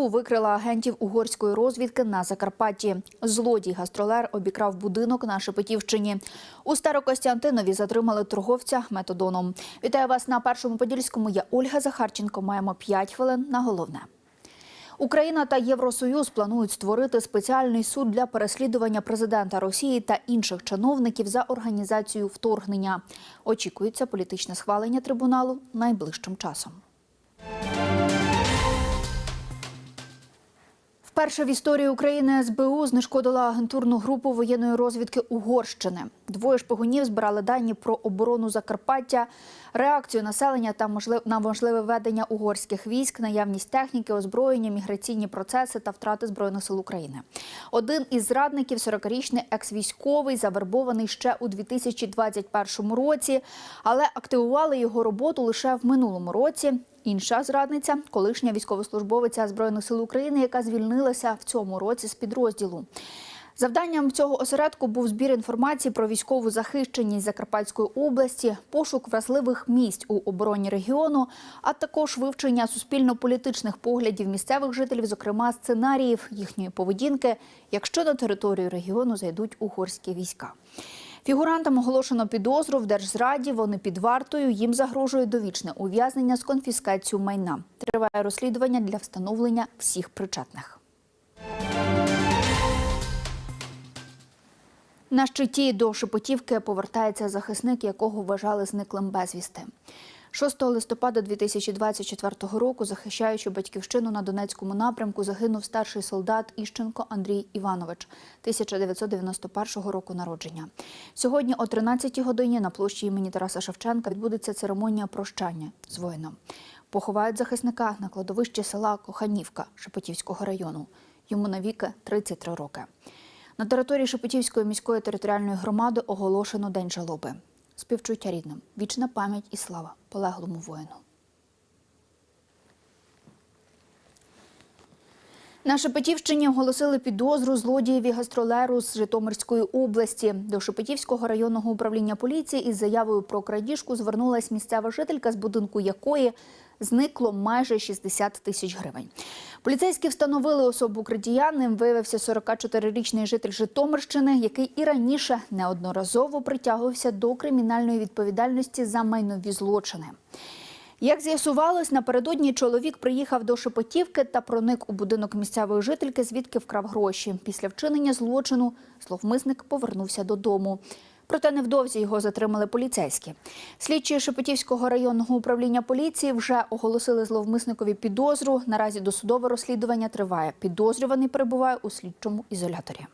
СБУ викрила агентів угорської розвідки на Закарпатті. Злодій гастролер обікрав будинок на Шепетівщині. У Старокостянтинові затримали торговця метадоном. Вітаю вас на першому подільському. Я Ольга Захарченко. Маємо 5 хвилин на головне. Україна та Євросоюз планують створити спеціальний суд для переслідування президента Росії та інших чиновників за організацію вторгнення. Очікується політичне схвалення трибуналу найближчим часом. Вперше в історії України СБУ знешкодила агентурну групу воєнної розвідки Угорщини. Двоє шпигунів збирали дані про оборону Закарпаття, реакцію населення та на можливе ведення угорських військ, наявність техніки, озброєння, міграційні процеси та втрати збройних сил України. Один із зрадників, 40-річний екс-військовий, завербований ще у 2021 році, але активували його роботу лише в минулому році. Інша зрадниця колишня військовослужбовиця Збройних сил України, яка звільнилася в цьому році з підрозділу. Завданням цього осередку був збір інформації про військову захищеність Закарпатської області, пошук вразливих місць у обороні регіону, а також вивчення суспільно-політичних поглядів місцевих жителів, зокрема сценаріїв їхньої поведінки, якщо на територію регіону зайдуть угорські війська. Фігурантам оголошено підозру в держзраді. Вони під вартою. Їм загрожує довічне ув'язнення з конфіскацією майна. Триває розслідування для встановлення всіх причетних. На щиті до Шепотівки повертається захисник, якого вважали зниклим безвісти. 6 листопада 2024 року, захищаючи батьківщину на Донецькому напрямку, загинув старший солдат Іщенко Андрій Іванович, 1991 року народження. Сьогодні о 13-й годині на площі імені Тараса Шевченка відбудеться церемонія прощання з воїном. Поховають захисника на кладовищі села Коханівка Шепетівського району. Йому навіки 33 роки. На території Шепетівської міської територіальної громади оголошено День жалоби. Співчуття рідним, вічна пам'ять і слава полеглому воїну. На Шепетівщині оголосили підозру злодієві гастролеру з Житомирської області. До Шепетівського районного управління поліції із заявою про крадіжку звернулась місцева жителька, з будинку якої зникло майже 60 тисяч гривень. Поліцейські встановили особу крадія. Ним виявився 44-річний житель Житомирщини, який і раніше неодноразово притягувався до кримінальної відповідальності за майнові злочини. Як з'ясувалось, напередодні чоловік приїхав до Шепетівки та проник у будинок місцевої жительки, звідки вкрав гроші. Після вчинення злочину зловмисник повернувся додому. Проте невдовзі його затримали поліцейські. Слідчі Шепетівського районного управління поліції вже оголосили зловмисникові підозру. Наразі досудове розслідування триває. Підозрюваний перебуває у слідчому ізоляторі.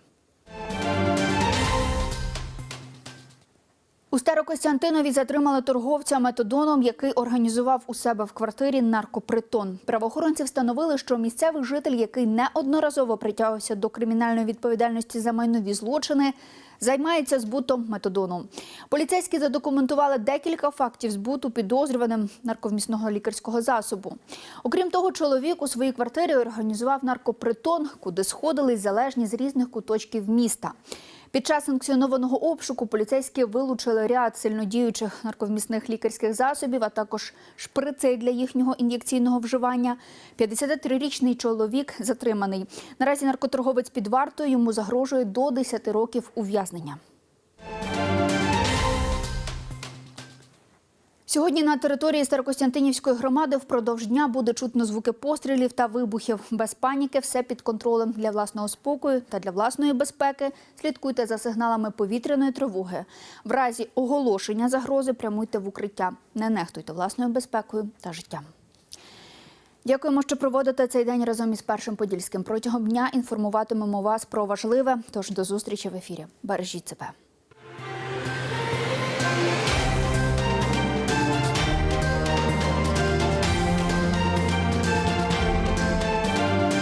У Старокостянтинові затримали торговця метадоном, який організував у себе в квартирі наркопритон. Правоохоронці встановили, що місцевий житель, який неодноразово притягувався до кримінальної відповідальності за майнові злочини, займається збутом метадону. Поліцейські задокументували декілька фактів збуту підозрюваним нарковмісного лікарського засобу. Окрім того, чоловік у своїй квартирі організував наркопритон, куди сходились залежні з різних куточків міста. Під час санкціонованого обшуку поліцейські вилучили ряд сильнодіючих нарковмісних лікарських засобів, а також шприци для їхнього ін'єкційного вживання. 53-річний чоловік затриманий. Наразі наркоторговець під вартою йому загрожує до 10 років ув'язнення. Сьогодні на території Старокостянтинівської громади впродовж дня буде чутно звуки пострілів та вибухів. Без паніки все під контролем для власного спокою та для власної безпеки. Слідкуйте за сигналами повітряної тривоги. В разі оголошення загрози прямуйте в укриття. Не нехтуйте власною безпекою та життям. Дякуємо, що проводите цей день разом із першим подільським. Протягом дня інформуватимемо вас про важливе. Тож до зустрічі в ефірі. Бережіть себе.